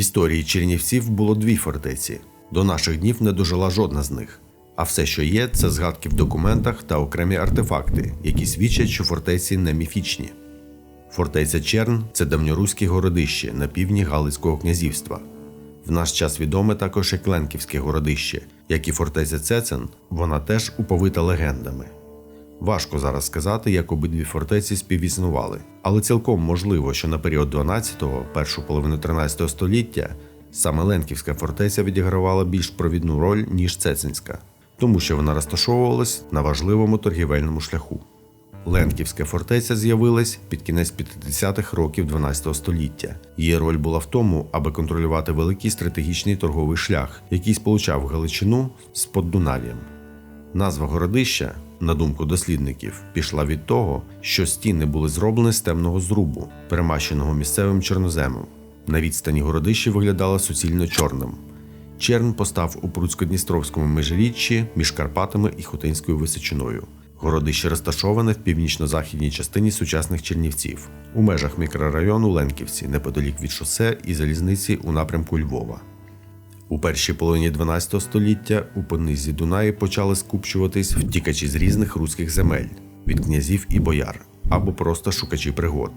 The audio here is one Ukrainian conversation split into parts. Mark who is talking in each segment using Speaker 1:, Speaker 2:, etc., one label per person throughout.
Speaker 1: історії Чернівців було дві фортеці. До наших днів не дожила жодна з них. А все, що є, це згадки в документах та окремі артефакти, які свідчать, що фортеці не міфічні. Фортеця Черн це давньоруське городище на півдні Галицького князівства. В наш час відоме також як Ленківське городище, як і фортеця Цецен, вона теж уповита легендами. Важко зараз сказати, як обидві фортеці співіснували, але цілком можливо, що на період 12-го, першу половину 13-го століття саме Ленківська фортеця відігравала більш провідну роль, ніж Цецинська, тому що вона розташовувалась на важливому торгівельному шляху. Ленківська фортеця з'явилась під кінець 50-х років 12 століття. Її роль була в тому, аби контролювати великий стратегічний торговий шлях, який сполучав Галичину з Поддунав'ям. Назва городища, на думку дослідників, пішла від того, що стіни були зроблені з темного зрубу, перемащеного місцевим чорноземом. На відстані городище виглядало суцільно чорним. Черн постав у Пруцько-Дністровському межиріччі між Карпатами і Хотинською Височиною. Городище розташоване в північно-західній частині сучасних Чернівців, у межах мікрорайону Ленківці, неподалік від шосе і залізниці у напрямку Львова. У першій половині 12 століття у понизі Дунаї почали скупчуватись втікачі з різних руських земель від князів і бояр або просто шукачі пригод.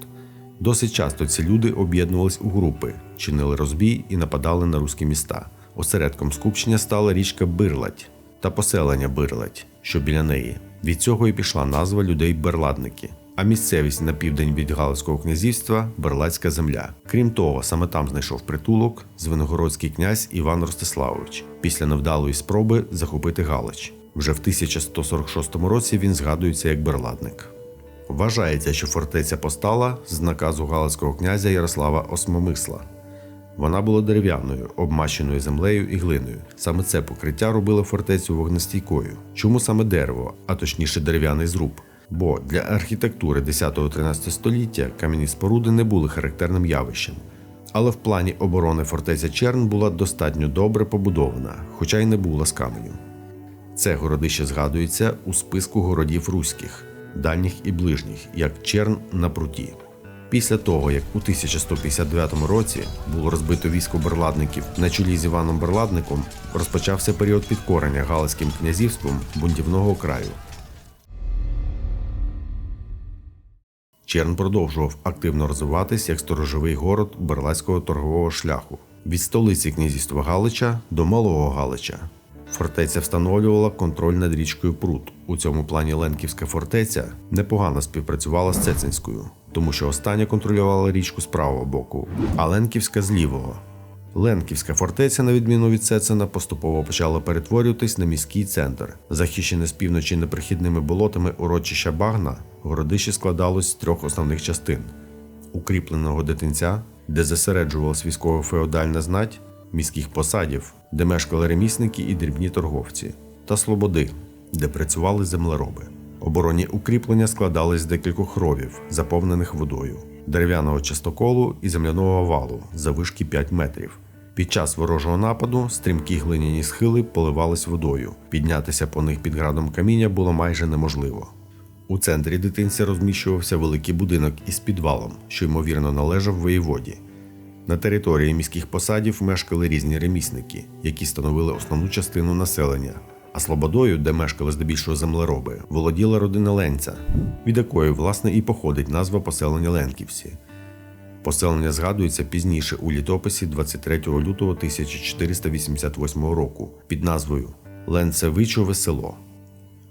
Speaker 1: Досить часто ці люди об'єднувались у групи, чинили розбій і нападали на руські міста. Осередком скупчення стала річка Бирладь та поселення Бирладь, що біля неї. Від цього і пішла назва людей берладники. А місцевість на південь від Галицького князівства Берладська земля. Крім того, саме там знайшов притулок звенигородський князь Іван Ростиславович після невдалої спроби захопити Галич. Вже в 1146 році він згадується як берладник. Вважається, що фортеця постала з наказу галицького князя Ярослава Осмомисла. Вона була дерев'яною, обмащеною землею і глиною. Саме це покриття робило фортецю вогнестійкою. Чому саме дерево, а точніше дерев'яний зруб? Бо для архітектури 10-13 століття кам'яні споруди не були характерним явищем. Але в плані оборони фортеця Черн була достатньо добре побудована, хоча й не була з каменю. Це городище згадується у списку городів руських, дальніх і ближніх, як Черн на пруті. Після того, як у 1159 році було розбито військо берладників на чолі з Іваном Берладником, розпочався період підкорення Галицьким князівством бунтівного краю. Черн продовжував активно розвиватись як сторожовий город берлацького торгового шляху від столиці князівства Галича до Малого Галича. Фортеця встановлювала контроль над річкою Прут. У цьому плані Ленківська фортеця непогано співпрацювала з Цецинською, тому що остання контролювала річку з правого боку, а Ленківська з лівого. Ленківська фортеця, на відміну від Цецина, поступово почала перетворюватись на міський центр. Захищене з півночі непрохідними болотами урочища Багна, городище складалось з трьох основних частин: укріпленого дитинця, де зосереджувалась військово-феодальна знать, міських посадів, де мешкали ремісники і дрібні торговці, та слободи, де працювали землероби. Оборонні укріплення складались з декількох ровів, заповнених водою, дерев'яного частоколу і земляного валу завишки 5 метрів. Під час ворожого нападу стрімкі глиняні схили поливались водою. Піднятися по них під градом каміння було майже неможливо. У центрі дитинця розміщувався великий будинок із підвалом, що ймовірно належав воєводі. На території міських посадів мешкали різні ремісники, які становили основну частину населення. А Слободою, де мешкали здебільшого землероби, володіла родина Ленця, від якої, власне, і походить назва поселення Ленківці. Поселення згадується пізніше у літописі 23 лютого 1488 року під назвою Ленцевичове село.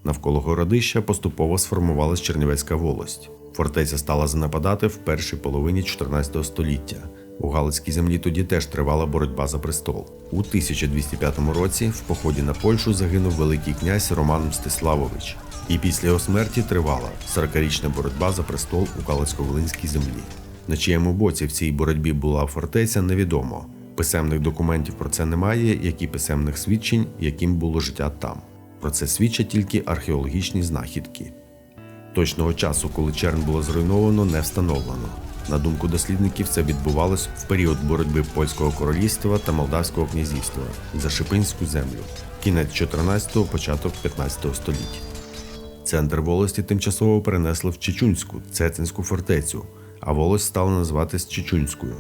Speaker 1: Навколо городища поступово сформувалась Чернівецька волость. Фортеця стала занападати в першій половині 14 століття. У Галицькій землі тоді теж тривала боротьба за престол. У 1205 році в поході на Польщу загинув великий князь Роман Мстиславович, і після його смерті тривала 40-річна боротьба за престол у Галицько-Волинській землі. На чиєму боці в цій боротьбі була фортеця, невідомо. Писемних документів про це немає, як і писемних свідчень, яким було життя там. Про це свідчать тільки археологічні знахідки. Точного часу, коли черн було зруйновано, не встановлено. На думку дослідників, це відбувалось в період боротьби польського королівства та Молдавського князівства за Шипинську землю, кінець 14-го, початок 15 століття. Центр волості тимчасово перенесли в Чечунську, Цецинську фортецю, а волость стала називатись Чечунською.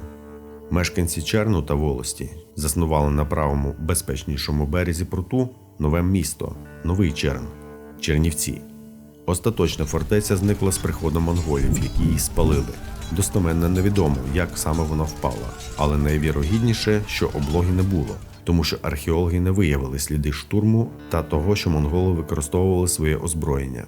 Speaker 1: Мешканці Черну та Волості заснували на правому безпечнішому березі пруту нове місто, Новий Черн, Чернівці. Остаточна фортеця зникла з приходом монголів, які її спалили. Достоменно невідомо, як саме вона впала, але найвірогідніше, що облоги не було, тому що археологи не виявили сліди штурму та того, що монголи використовували своє озброєння.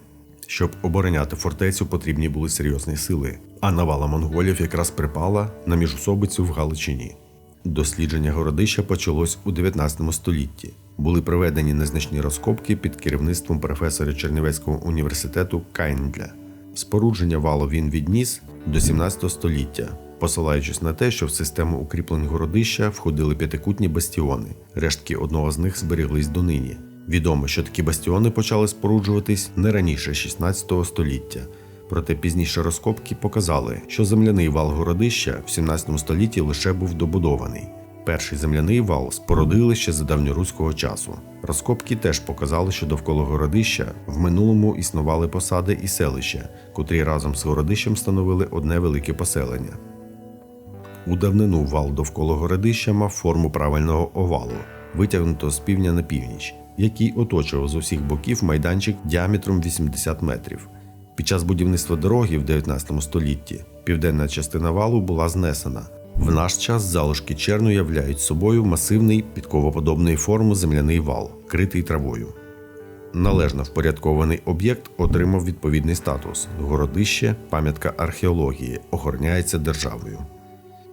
Speaker 1: Щоб обороняти фортецю, потрібні були серйозні сили, а навала монголів якраз припала на міжусобицю в Галичині. Дослідження городища почалось у 19 столітті. Були проведені незначні розкопки під керівництвом професора Чернівецького університету Кайндля. Спорудження валу він відніс до 17 століття, посилаючись на те, що в систему укріплень городища входили п'ятикутні бастіони. Рештки одного з них зберіглись донині. Відомо, що такі бастіони почали споруджуватись не раніше 16 століття. Проте пізніші розкопки показали, що земляний вал городища в 17 столітті лише був добудований. Перший земляний вал спорудили ще за давньоруського часу. Розкопки теж показали, що довкола городища в минулому існували посади і селища, котрі разом з городищем становили одне велике поселення. У давнину вал довкола городища мав форму правильного овалу, витягнутого з півдня на північ, який оточував з усіх боків майданчик діаметром 80 метрів. Під час будівництва дороги в 19 столітті південна частина валу була знесена. В наш час залишки черну являють собою масивний підковоподобної форми земляний вал, критий травою. Належно впорядкований об'єкт отримав відповідний статус. Городище, пам'ятка археології, охороняється державою.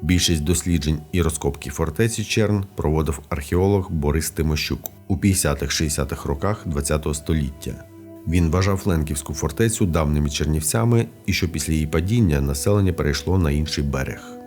Speaker 1: Більшість досліджень і розкопки фортеці Черн проводив археолог Борис Тимощук у 50-60-х роках ХХ століття. Він вважав Ленківську фортецю давними чернівцями і що після її падіння населення перейшло на інший берег.